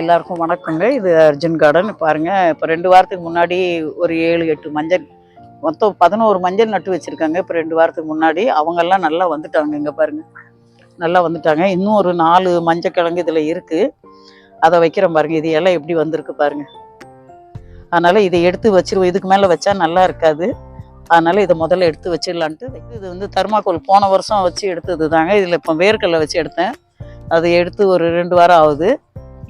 எல்லாருக்கும் வணக்கங்க. இது அர்ஜுன் கார்டன். பாருங்கள் இப்போ ரெண்டு வாரத்துக்கு முன்னாடி ஒரு ஏழு எட்டு மஞ்சள் மொத்தம் பதினோரு மஞ்சள் நட்டு வச்சுருக்காங்க. இப்போ ரெண்டு வாரத்துக்கு முன்னாடி அவங்கெல்லாம் நல்லா வந்துட்டாங்க இங்கே பாருங்கள் நல்லா வந்துட்டாங்க. இன்னும் ஒரு நாலு மஞ்சள் கிழங்கு இதில் இருக்குது அதை வைக்கிறேன் பாருங்கள் இது எல்லாம் எப்படி வந்திருக்கு பாருங்கள் அதனால் இதை எடுத்து வச்சிருவோம். இதுக்கு மேலே வச்சா நல்லா இருக்காது. அதனால் இதை முதல்ல எடுத்து வச்சிடலான்ட்டு. இது வந்து தர்மாக்கோல் போன வருஷம் வச்சு எடுத்தது தாங்க இதில் இப்போ வேர்க்கடலை வச்சு எடுத்தேன். அது எடுத்து ஒரு ரெண்டு வாரம் ஆகுது.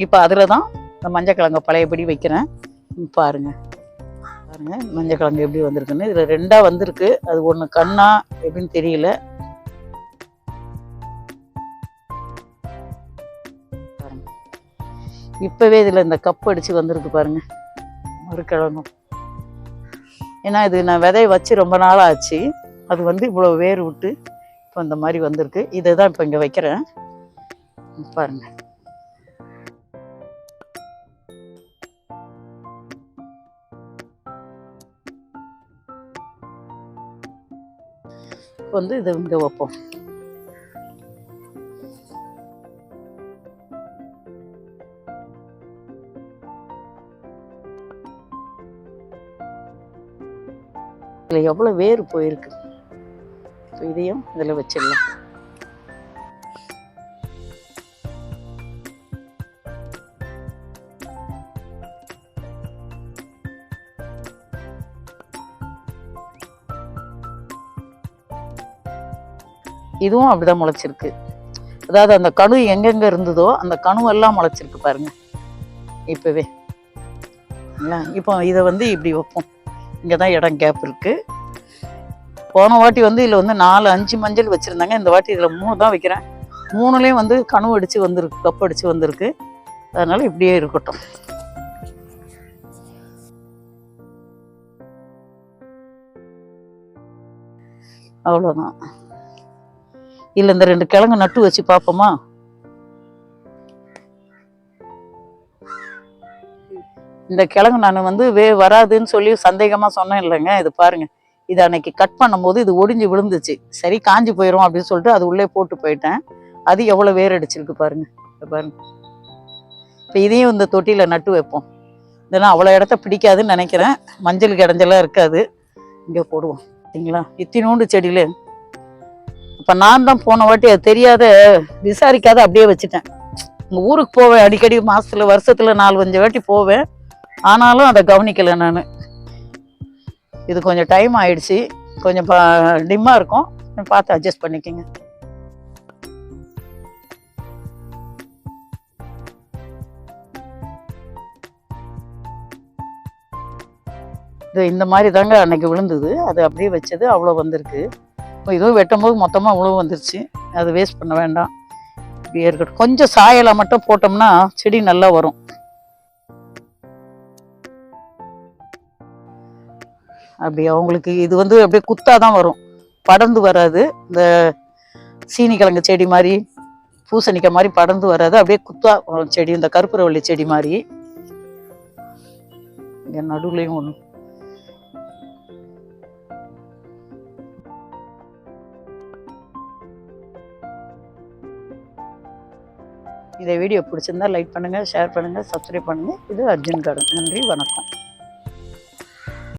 இப்போ அதில் தான் இந்த மஞ்சக்கிழங்க பழையபடி வைக்கிறேன். பாருங்கள் பாருங்கள் பாருங்க மஞ்சக்கிழங்கு எப்படி வந்திருக்குன்னு. இதில் ரெண்டாக வந்திருக்கு. அது ஒன்று கண்ணா எப்படின்னு தெரியல. பாருங்க. இப்போவே இதில் இந்த கப் அடித்து வந்திருக்கு பாருங்கள் மறுக்கிழங்கும். ஏன்னா இது நான் விதைய வச்சு ரொம்ப நாள் ஆச்சு அது வந்து இவ்வளோ வேர் விட்டு இப்போ இந்த மாதிரி வந்திருக்கு. இதை தான் இப்போ இங்கே வைக்கிறேன். பாருங்கள் வந்து இதை இங்கே வைப்போம். இதில் எவ்வளோ வேர் போயிருக்கு? இதையும் இதில் வச்சிடலாம். இதுவும் அப்படிதான் முளைச்சிருக்கு. அதாவது அந்த கணு எங்கெங்க இருந்ததோ அந்த கணு எல்லாம் முளைச்சிருக்கு பாருங்க. இப்பவே. இப்போ இதை வந்து இப்படி வைப்போம். இங்கே தான் இடம் கேப் இருக்கு. போன வாட்டி வந்து இதில் வந்து நாலு அஞ்சு மஞ்சள் வச்சுருந்தாங்க. இந்த வாட்டி இதில் மூணு தான் வைக்கிறேன். மூணுலேயும் வந்து கனவு அடித்து வந்திருக்கு கப் அடித்து வந்திருக்கு. அதனால் இப்படியே இருக்கட்டும். அவ்வளோதான் இல்லை இந்த ரெண்டு கிழங்கு நட்டு வச்சு பார்ப்போமா இந்த கிழங்கு நான் வந்து வே வராதுன்னு சொல்லி சந்தேகமா சொன்னேன் இல்லைங்க. இது பாருங்க. இது அன்னைக்கு கட் பண்ணும்போது இது ஒடிஞ்சு விழுந்துச்சு. சரி காஞ்சி போயிடும் அப்படின்னு சொல்லிட்டு அது உள்ளே போட்டு போயிட்டேன். அது எவ்வளோ வேர் அடிச்சிருக்கு பாருங்க. இதை பாருங்க. இப்போ இதையும் இந்த தொட்டியில் நட்டு வைப்போம். இதெல்லாம் அவ்வளோ இடத்த பிடிக்காதுன்னு நினைக்கிறேன். மஞ்சள் கிடஞ்செல்லாம் இருக்காது. இங்கே போடுவோம். சரிங்களா? இத்தினோண்டு செடியில் இப்போ நான் தான் போன வாட்டி அது தெரியாத விசாரிக்காத அப்படியே வச்சுட்டேன். உங்கள் ஊருக்கு போவேன் அடிக்கடி மாதத்தில் வருஷத்தில் நாலு அஞ்சு வாட்டி போவேன். ஆனாலும் அதை கவனிக்கலை நான். இது கொஞ்சம் டைம் ஆயிடுச்சு. கொஞ்சம் டிம்மாக இருக்கும். பார்த்து அட்ஜஸ்ட் பண்ணிக்கோங்க. இது இந்த மாதிரி தாங்க அன்னைக்கு விழுந்தது. அது அப்படியே வச்சது. அவ்வளோ வந்திருக்கு. இப்போ இதுவும் வெட்டும்போது மொத்தமாக அவ்வளோ வந்துருச்சு. அது வேஸ்ட் பண்ண வேண்டாம். இப்படியே இருக்கட்டும். கொஞ்சம் சாயலை மட்டும் போட்டோம்னா செடி நல்லா வரும். அப்படி அவங்களுக்கு இது வந்து அப்படியே குத்தாக தான் வரும். படர்ந்து வராது. இந்த சீனி கிழங்கு செடி மாதிரி பூசணிக்காய் மாதிரி படர்ந்து வராது. அப்படியே குத்தா வரும் செடி இந்த கருப்புரவள்ளி செடி மாதிரி. இங்கே நடுவுலையும் ஒன்று இந்த வீடியோ பிடிச்சிருந்தா லைக் பண்ணுங்கள் ஷேர் பண்ணுங்கள் சப்ஸ்கிரைப் பண்ணுங்கள் இது அர்ஜுன் கார்டன் நன்றி வணக்கம்.